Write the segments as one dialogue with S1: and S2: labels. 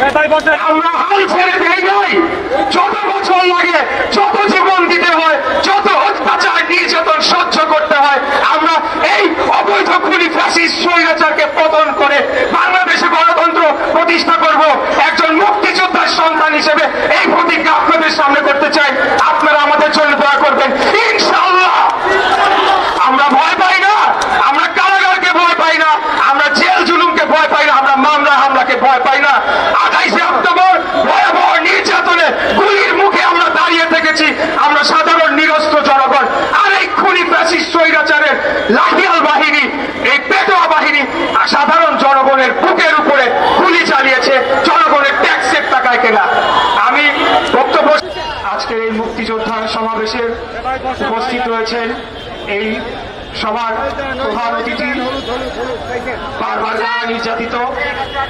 S1: নাই আমরা হাল ছেড়ে দেই নাই যত বছর লাগে যত জীবন দিতে হয় যত অত্যাচার নির্যাতন সহ্য করতে হয় আমরা এই অবৈধ খুনি ফ্যাসিস্ট স্বৈরাচারকে পতন করে বাংলাদেশে গণতন্ত্র প্রতিষ্ঠা করব একজন মুক্তিযোদ্ধার সন্তান হিসেবে এই প্রতিজ্ঞা আপনাদের সামনে করতে চাই আপনারা আমাদের জন্য দোয়া করবেন ইনশাআল্লাহ আমরা ভয় পাই না আমরা কারাগারকে ভয় পাই না আমরা জেল জুলুমকে ভয় পাই না আমরা মামলা হামলাকে ভয় পাই না আঠাইশে অক্টোবর ভয়াবহ নির্যাতনে গুলির মুখে আমরা দাঁড়িয়ে থেকেছি আমরা সাধারণ নিরস্ত্র জনগণ আর এই খুনি ফ্যাসিস্ট স্বৈরাচারের লাঠিয়াল বাহিনী এই পেটোয়া বাহিনী সাধারণ জনগণের বুকের উপরে গুলি চালিয়েছে জনগণের ট্যাক্সের টাকায় কেনা আমি বক্তব্য আজকের এই মুক্তিযোদ্ধা সমাবেশে উপস্থিত রয়েছেন এই সভার প্রধান অতিথি, বারবার নির্যাতিত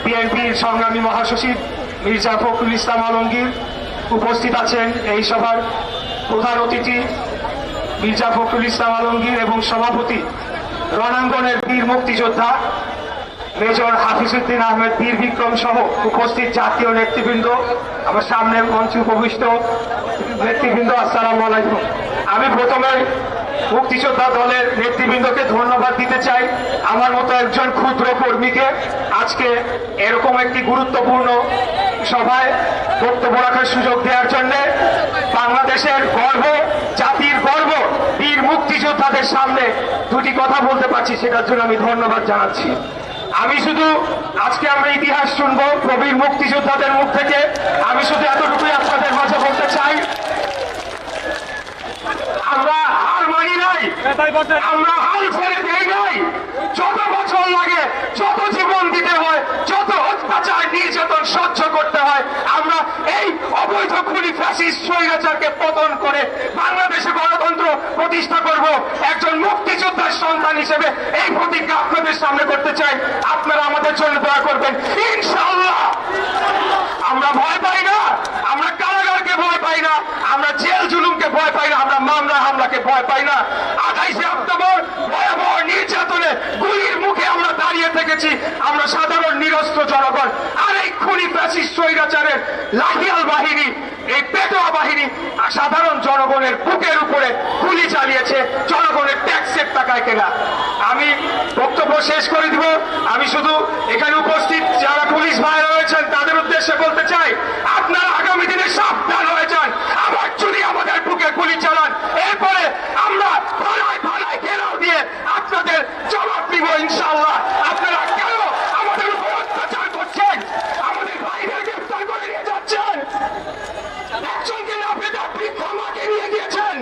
S1: বিএনপির সংগ্রামী মহাসচিব মির্জা ফখরুল ইসলাম আলমগীর উপস্থিত আছেন এই সভার প্রধান অতিথি মির্জা ফখরুল ইসলাম আলমগীর এবং সভাপতি রণাঙ্গনের বীর মুক্তিযোদ্ধা মেজর হাফিজউদ্দিন আহমেদ, বীর বিক্রম সহ উপস্থিত জাতীয় নেতৃবৃন্দ। আমার সামনে মঞ্চে উপবিষ্ট নেতৃবৃন্দ, আসসালামু আলাইকুম। আমি প্রথমে মুক্তিযোদ্ধা দলের নেতৃবৃন্দকে ধন্যবাদ দিতে চাই। আমার মতো একজন ক্ষুদ্র কর্মীকে আজকে এরকম একটি গুরুত্বপূর্ণ সভায় বক্তব্য রাখার সুযোগ দেওয়ার জন্য বাংলাদেশের গর্ব, জাতির গর্ব, বীর মুক্তিযোদ্ধাদের সামনে দুটি কথা বলতে পারছি, সেটার জন্য আমি ধন্যবাদ জানাচ্ছি। আমি শুধু আজকে আমরা ইতিহাস শুনব, প্রবীর মুক্তিযোদ্ধাদের মুখ থেকে। আমি শুধু এতটুকুই আপনাদের মাঝে বলতে চাই আমরা হার মানি নাই। আমরা হাল ছেড়ে দেই নাই। যত বছর লাগে যত জীবন দিতে হয় যত অত্যাচার নির্যাতন সহ্য করতে হয় আমরা এই অবৈধ খুনি ফ্যাসিস্ট স্বৈরাচারকে পতন করে বাংলাদেশে গণতন্ত্র প্রতিষ্ঠা করব। একজন মুক্তিযোদ্ধার সন্তান হিসেবে এই প্রতিজ্ঞা আপনাদের সামনে করতে চাই। আপনারা আমাদের জন্য দোয়া করবেন। ইনশাআল্লাহ থেকেছি আমরা সাধারণ নিরস্ত্র জনগণ। আর এই খুনি ফ্যাসিস্ট স্বৈরাচারের লাহিয়াল বাহিনী, এই পেটোয়া বাহিনী সাধারণ জনগণের বুকের উপরে গুলি চালিয়েছে, জনগণের ট্যাক্সের টাকায় কেনা। আমি বক্তব্য শেষ করে দিব। আমি শুধু এখানে উপস্থিত যারা পুলিশ ভাই রয়েছেন, তাদের উদ্দেশ্যে বলতে চাই আপনারা আগামী দিনে সাবধান হয়ে যান আবার যদি আমাদের বুকে গুলি চালান এরপরে আমরা ভাড়ায় ভাড়ায় ঘেরাও দিয়ে আপনাদের জবাব দিব ইনশাল্লাহ আপনারা কেন আমাদের উপর অত্যাচার করছেন আমাদের ভাইদের গ্রেফতার করে নিয়ে যাচ্ছেন একজনকে না পেতে আপনি ক্ষমাকে নিয়ে গিয়েছেন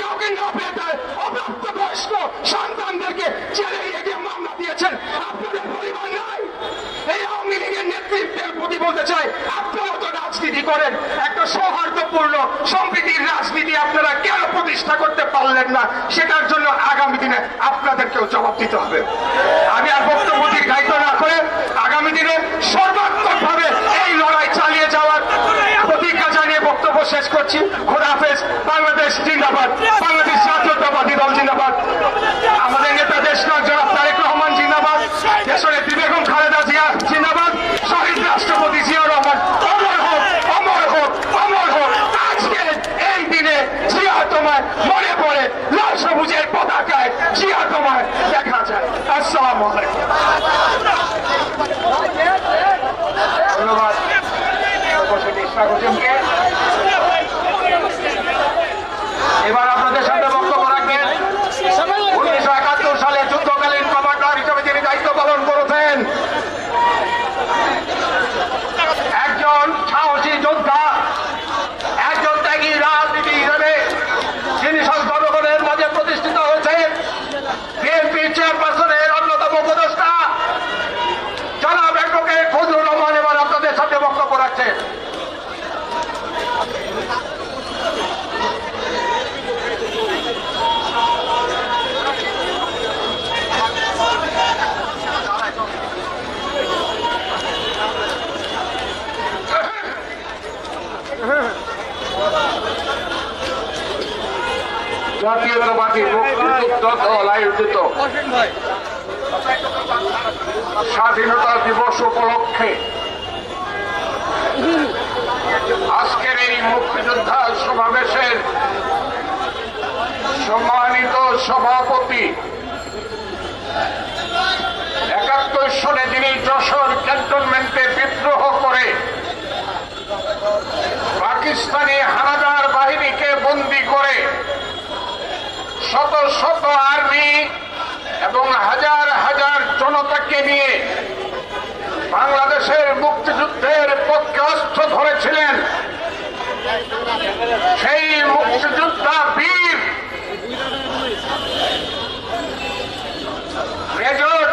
S1: কাউকে না পেতে অপ্রাপ্ত বয়স্ক সন্তানদেরকে জেলে নিয়ে গিয়ে মামলা দিয়েছেন আপনাদের পরিবার নাই এই আওয়ামী লীগের নেতৃত্বের প্রতি বলতে চাই, আপনারা রাজনীতি করেন। একটা সৌহার্দ্যপূর্ণ সম্প্রীতির রাজনীতি আপনারা কেন প্রতিষ্ঠা করতে পারলেন না? সেটার জন্য আগামী দিনে আপনাদেরকেও জবাব দিতে হবে। আমি আর বক্তব্য দীর্ঘায়িত না করে আগামী দিনে সর্বাত্মক ভাবে এই লড়াই চালিয়ে যাওয়ার প্রতিজ্ঞা জানিয়ে বক্তব্য শেষ করছি। খোদা হাফেজ, বাংলাদেশ জিন্দাবাদ। স্বাধীনতা দিবস উপলক্ষে
S2: আজকের এই মুক্তিযোদ্ধা সমাবেশের সম্মানিত সভাপতি একাত্তর সনে যিনি যশোর ক্যান্টনমেন্টে বিদ্রোহ শত শত আর্মি এবং হাজার হাজার জনতাকে নিয়ে বাংলাদেশের মুক্তিযুদ্ধের পক্ষে অস্ত্র ধরেছিলেন। সেই মুক্তিযোদ্ধা বীর মেজর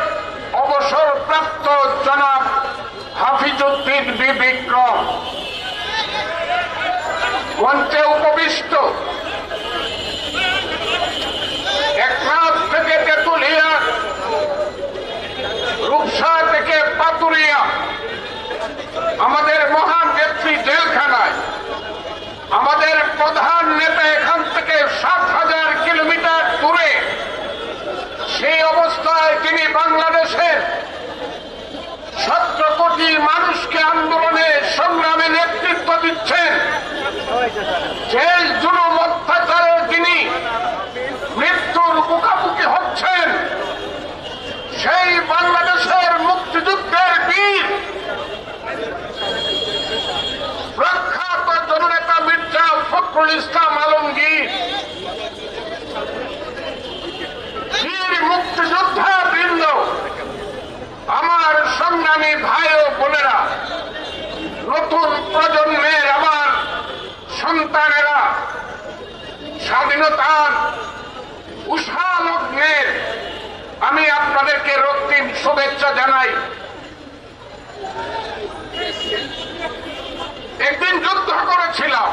S2: অবসরপ্রাপ্ত জনাব হাফিজুদ্দিন বি বিক্রম। মঞ্চে উপবিষ্ট একনাথ থেকে তেতুলিয়া রূপসা থেকে পাতুরিয়া আমাদের মহান নেত্রী জেলখানায় আমাদের প্রধান নেতা এখান থেকে সাত হাজার কিলোমিটার দূরে সেই অবস্থায় তিনি বাংলাদেশের কোটি মানুষকে আন্দোলনে সংগ্রামে নেতৃত্ব দিচ্ছেন। জেল জুলুম অত্যাচারে তিনি মৃত্যুর মুখোমুখি হচ্ছেন, সেই বাংলাদেশের মুক্তিযুদ্ধের বীর প্রখ্যাত জননেতা মির্জা ফখরুল ইসলাম স্বাধীনতার উষাল অগ্নের আমি আপনাদেরকে রক্তিম শুভেচ্ছা জানাই। একদিন যুদ্ধ করেছিলাম।